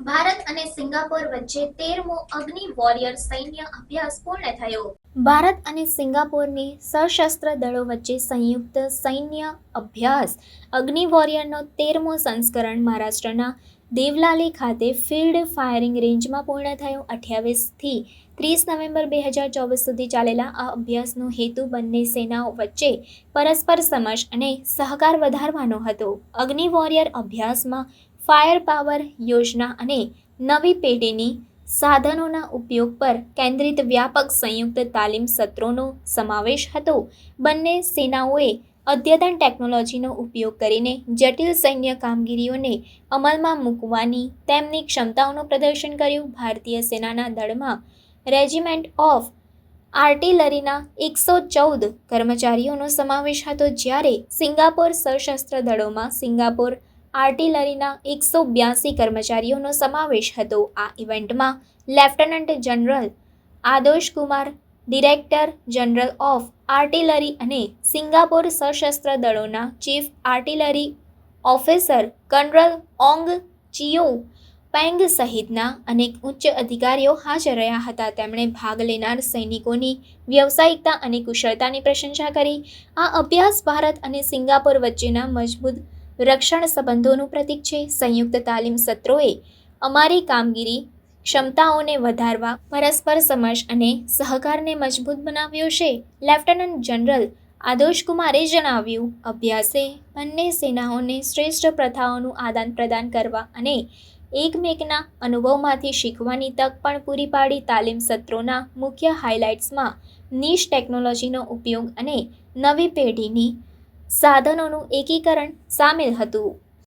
ભારત અને સિંગાપોર વચ્ચે તેરમો અગ્નિ વોરિયર સૈન્ય અભ્યાસ પૂર્ણ થયો. ભારત અને સિંગાપોરની સશસ્ત્ર દળો વચ્ચે સંયુક્ત સૈન્ય અભ્યાસ. અગ્નિ વોરિયરનો તેરમો સંસ્કરણ મહારાષ્ટ્રના દેવલાલી ખાતે ફિલ્ડ ફાયરિંગ રેન્જમાં પૂર્ણ થયો. અઠ્યાવીસથી ત્રીસ નવેમ્બર બે હજાર ચોવીસ સુધી ચાલેલા આ અભ્યાસનો હેતુ બંને સેનાઓ વચ્ચે પરસ્પર સમજ અને સહકાર વધારવાનો હતો. અગ્નિ વોરિયર અભ્યાસમાં ફાયર પાવર યોજના અને નવી પેઢીની સાધનોના ઉપયોગ પર કેન્દ્રિત વ્યાપક સંયુક્ત તાલીમ સત્રોનો સમાવેશ હતો. બંને સેનાઓએ અદ્યતન ટેકનોલોજીનો ઉપયોગ કરીને જટિલ સૈન્ય કામગીરીઓને અમલમાં મૂકવાની તેમની ક્ષમતાઓનું પ્રદર્શન કર્યું. ભારતીય સેનાના દળમાં રેજિમેન્ટ ઓફ આર્ટિલરીના એકસો ચૌદ કર્મચારીઓનો સમાવેશ હતો, જ્યારે સિંગાપોર સશસ્ત્ર દળોમાં સિંગાપોર આર્ટિલરીના એકસો બ્યાસી કર્મચારીઓનો સમાવેશ હતો. આ ઇવેન્ટમાં lieutenant general Adosh Kumar director general of artillery અને સિંગાપોર સશસ્ત્ર દળોના chief artillery officer colonel Ong Chiyo Peng સહિતના અનેક ઉચ્ચ અધિકારીઓ હાજર રહ્યા હતા. તેમણે ભાગ લેનાર સૈનિકોની વ્યવસાયિકતા અને કુશળતાની પ્રશંસા કરી. આ અભ્યાસ ભારત અને સિંગાપોર વચ્ચેના મજબૂત રક્ષણ સંબંધોનું પ્રતીક છે. સંયુક્ત તાલીમ સત્રોએ અમારી કામગીરી ક્ષમતાઓને વધારવા, પરસ્પર સમજ અને સહકારને મજબૂત બનાવ્યો છે, લેફ્ટનન્ટ જનરલ આદોશ કુમારે જણાવ્યું. અભ્યાસે બંને સેનાઓને શ્રેષ્ઠ પ્રથાઓનું આદાન પ્રદાન કરવા અને એકમેકના અનુભવમાંથી શીખવાની તક પણ પૂરી પાડી તાલીમ સત્રોના મુખ્ય હાઇલાઇટ્સમાં નીશ ટેકનોલોજીનો ઉપયોગ અને નવી પેઢીની સાધનોનું એકીકરણ સામેલ હતું.